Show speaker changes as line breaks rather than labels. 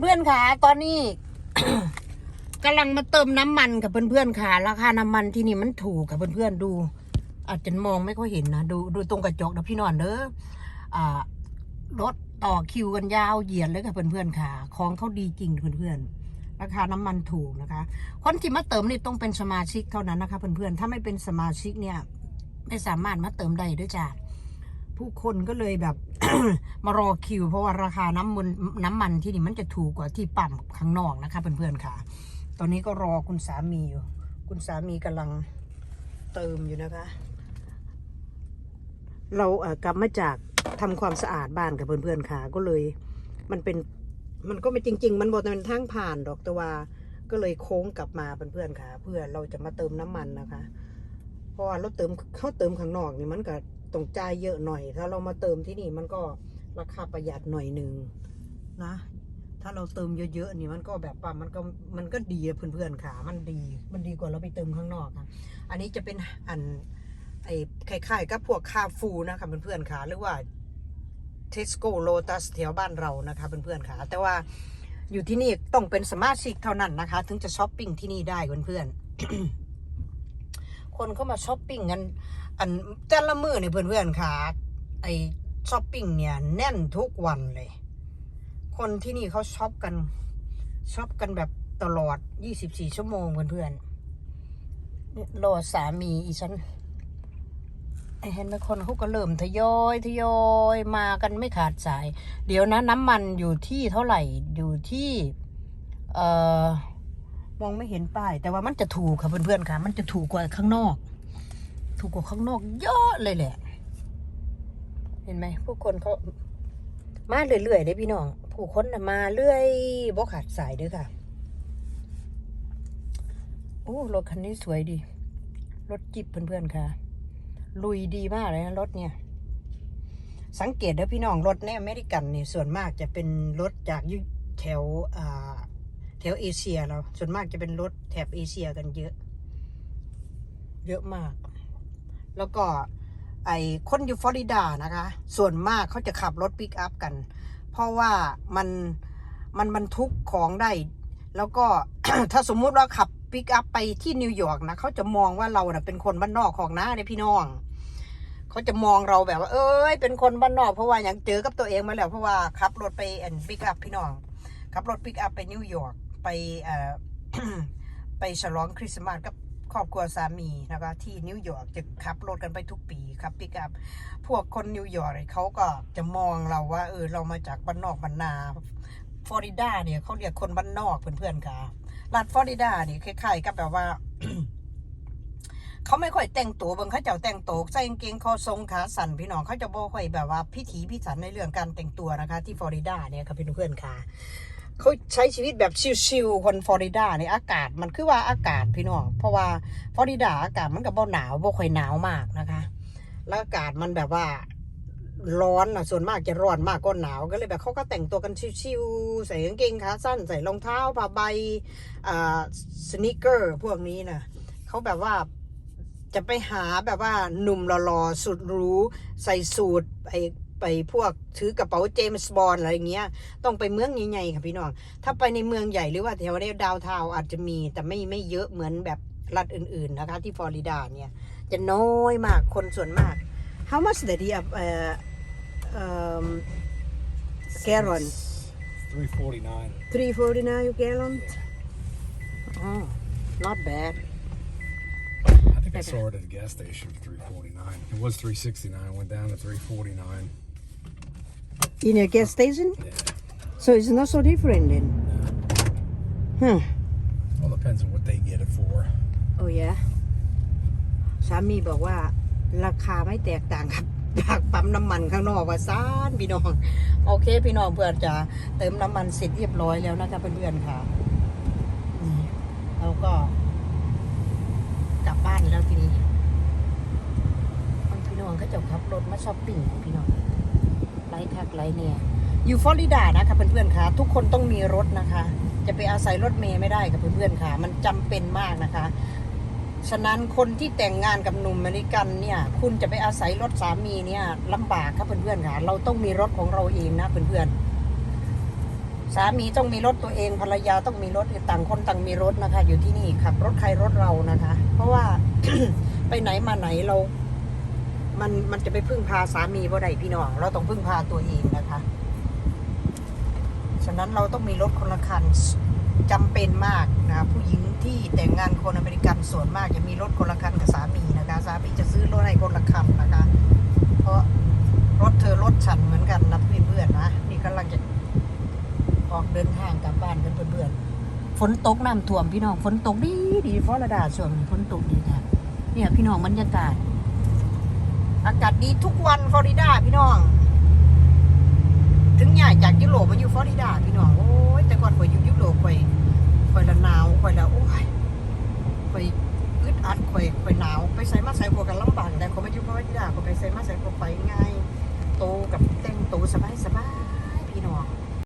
เพื่อนๆค่ะตอนนี้ กำลังมาเติมน้ำมันกับเพื่อนๆค่ะราคาน้ำมันที่นี่มันถูกค่ะเพื่อนๆดู อาจจะมองไม่ค่อยเห็นนะดูดูตรงกระจกนะพี่นอนเด้ออ่ารถต่อคิวกันยาวเหยียดเลยค่ะเพื่อนๆค่ะ ของเขาดีจริงเพื่อนๆราคาน้ำมันถูกนะคะ คนที่มาเติมนี่ต้องเป็นสมาชิกเท่านั้นนะคะเพื่อนๆ ถ้าไม่เป็นสมาชิกเนี่ย ไม่สามารถมาเติมได้ด้วยจ้ะ ผู้คนก็เลยแบบ มารอคิว เพราะว่าราคาน้ำมันน้ำมันที่นี่มันจะถูกกว่าที่ปั๊มข้างนอกนะคะเพื่อนๆค่ะ ตอนนี้ก็รอคุณสามีอยู่ คุณสามีกำลังเติมอยู่นะคะ เราเอ่อกลับมาจากทำความสะอาดบ้านกับเพื่อนๆค่ะ ก็เลย มันเป็นมันก็ไม่จริง ๆ มันบอกเป็นทางผ่านดอกแต่ว่าก็เลยโค้งกลับมาเพื่อนๆค่ะ เพื่อเราจะมาเติมน้ำมันนะคะ เพราะว่าเราเติมเขาเติมข้างนอกนี่มันก็ ต้องจ่ายเยอะหน่อย ถ้าเรามาเติมที่นี่มันก็ราคาประหยัดหน่อยหนึ่งนะ ถ้าเราเติมเยอะๆนี่มันก็แบบว่ามันก็มันก็ดีเพื่อนๆค่ะ มันดี มันดีกว่าเราไปเติมข้างนอกค่ะ อันนี้จะเป็นอันไอ้คล้ายๆกับพวกคาฟูนะคะเพื่อนๆค่ะ หรือว่าเทสโก้โลตัสแถวบ้านเรานะคะเพื่อนๆค่ะ แต่ว่าอยู่ที่นี่ต้องเป็นสมาชิกเท่านั้นนะคะ ถึงจะช้อปปิ้งที่นี่ได้เพื่อนๆคนเข้ามาช้อปปิ้งกัน อันแต่ละมือเนี่ยเพื่อนๆค่ะไอช้อปปิ้งเนี่ยแน่นทุกวันเลย คนที่นี่เขาช็อปกันช็อปกันแบบตลอด 24 ชั่วโมงเพื่อนๆรอสามีอีฉันไอเห็นไหมคนเขาก็เริ่มทยอยทยอยมากันไม่ขาดสาย เดี๋ยวนะน้ำมันอยู่ที่เท่าไหร่อยู่ที่ เอ่อมองไม่เห็นป้าย แต่ว่ามันจะถูกค่ะเพื่อนๆค่ะ มันจะถูกกว่าข้างนอก ถูกกว่าข้างนอกเยอะเลยแหละ เห็นไหมผู้คนเขามาเรื่อยๆเด้พี่น้อง ผู้คนมาเรื่อยบ่ขาดสายเด้อค่ะโอ้รถคันนี้สวยดี รถจิบเพื่อนๆค่ะ ลุยดีมากเลยนะรถเนี่ย สังเกตเด้อพี่น้องรถในอเมริกันเนี่ยส่วนมากจะเป็นรถจากยุแถวอ่าแถวเอเชียเราส่วนมากจะเป็นรถแถบเอเชียกันเยอะ เยอะมาก แล้วก็ไอคนอยู่ฟลอริดานะคะ ส่วนมากเขาจะขับรถปิกอัพกัน เพราะว่ามันมันบรรทุกของได้ แล้วก็ถ้าสมมุติว่าขับปิกอัพไปที่นิวยอร์กนะเขาจะมองว่าเราเน่ะเป็นคนบ้านนอกของน้าเนี่ยพี่น้องเขาจะมองเราแบบว่า เอ้ยเป็นคนบ้านนอกเพราะว่าอย่างเจอกับตัวเองมาแล้วเพราะว่าขับรถไปแอนปิกอัพพี่น้องขับรถปิกอัพไปนิวยอร์กไปเอ่อไปฉลองคริสต์มาสกับ ครอบครัวสามีนะคะที่นิวยอร์กจะขับรถกันไปทุกปีขับปิกอัพพวกคนนิวยอร์กเขาก็จะมองเราว่าเออเรามาจากบ้านนอกบ้านนาฟลอริดาเนี่ยเขาเรียกคนบ้านนอกเพื่อนๆค่ะรัฐฟลอริดาเนี่ยคล้ายๆกับแบบว่าเขาไม่ค่อยแต่งตัวบางเขาเจ้าแต่งตัวใส่กางเกงคอทรงขาสั้นพี่น้องเขาจะบ่ค่อยแบบว่าพิถีพิถันในเรื่องการแต่งตัวนะคะ ที่ฟลอริดาเนี่ยค่ะพี่เพื่อนๆค่ะ เขาใช้ชีวิตแบบชิลๆคนฟลอริดาเนี่ยอากาศมันคือว่าอากาศพี่น้องเพราะว่าฟลอริดาอากาศมันก็บ่หนาวบ่ค่อยหนาวมากนะคะ แล้วอากาศมันแบบว่าร้อนอะส่วนมากจะร้อนมากก็หนาวก็เลยแบบเขาก็แต่งตัวกันชิวๆใส่กางเกงขาสั้นใส่รองเท้าผ้าใบอ่าสนิเกอร์พวกนี้นะเขาแบบว่าจะไปหาแบบว่าหนุ่มหล่อๆสุดรู้ใส่สูทไป ไปพวกถือกระเป๋าเจมส์บอลอะไรอย่างเงี้ย ต้องไปเมืองใหญ่ๆค่ะพี่น้อง ถ้าไปในเมืองใหญ่หรือว่าแถวในดาวน์ทาวน์อาจจะมีแต่ไม่ไม่เยอะเหมือนแบบรัฐอื่นๆนะคะที่ฟลอริดาเนี่ย จะน้อยมากคนส่วนมาก How much did he have uh, um, gallon
Three forty nine.
349 gallon oh not bad
I think I saw it at a gas station for three forty nine. It was three sixty nine. Went down to three forty nine.
In a gas station
Yeah.
so it's not so different then huh
All depends on what they get it for.
โอ้ยสามีบอกว่าราคาไม่แตกต่างกับจากปั๊มน้ำมันข้างนอกว่าซ่านพี่น้อง โอเค พี่น้องเพื่อนจะเติมน้ำมันเสร็จเรียบร้อยแล้วนะคะเพื่อนๆค่ะนี่เราก็กลับบ้านแล้วทีนี้พี่น้องก็จะขับรถมาช้อปปิ้งพี่น้อง ไรคักไรเนี่ย อยู่ฟลอริดานะคะเพื่อนๆค่ะทุกคนต้องมีรถนะคะ จะไปอาศัยรถเมย์ไม่ได้กับเพื่อนๆค่ะ มันจำเป็นมากนะคะ ฉะนั้นคนที่แต่งงานกับหนุ่มอเมริกันเนี่ย คุณจะไปอาศัยรถสามีเนี่ยลำบากครับเพื่อนๆค่ะ เราต้องมีรถของเราเองนะเพื่อนๆ สามีต้องมีรถตัวเองภรรยาต้องมีรถต่างคนต่างมีรถนะคะ อยู่ที่นี่ขับรถใครรถเรานะคะ เพราะว่าไปไหนมาไหนเรา มันมันจะไปพึ่งพาสามีบ่ได้พี่น้อง เราต้องพึ่งพาตัวเองนะคะ ฉะนั้นเราต้องมีรถคนละคันจำเป็นมากนะผู้หญิงที่แต่งงานคนอเมริกันส่วนมากจะมีรถคนละคันกับสามีนะคะ สามีจะซื้อรถให้คนละคันนะคะ เพราะรถเธอรถฉันเหมือนกันนะเพื่อนๆนะนี่กำลังจะออกเดินทางกลับบ้านกันเพื่อนๆฝนตกน้ำท่วมพี่น้องฝนตกดีดีฟลอริดาส่วนฝนตกดีค่ะเนี่ยพี่น้องบรรยากาศ อากาศดีทุกวันฟลอริดาพี่น้อง ถึงย้ายจากยุโรปมาอยู่ฟลอริดาพี่น้อง โอ้ยแต่ก่อนข่อยอยู่ยุโรปข่อยข่อยละหนาวข่อยละโอ้ยข่อยอึดอัดข่อยข่อยหนาวไปใส่มาใส่พวกกันลำบากแต่ข่อยมาอยู่ฟลอริดาข่อยไปใส่มาใส่พวกไปง่าย โตกับเต็งโตสบายสบายพี่น้อง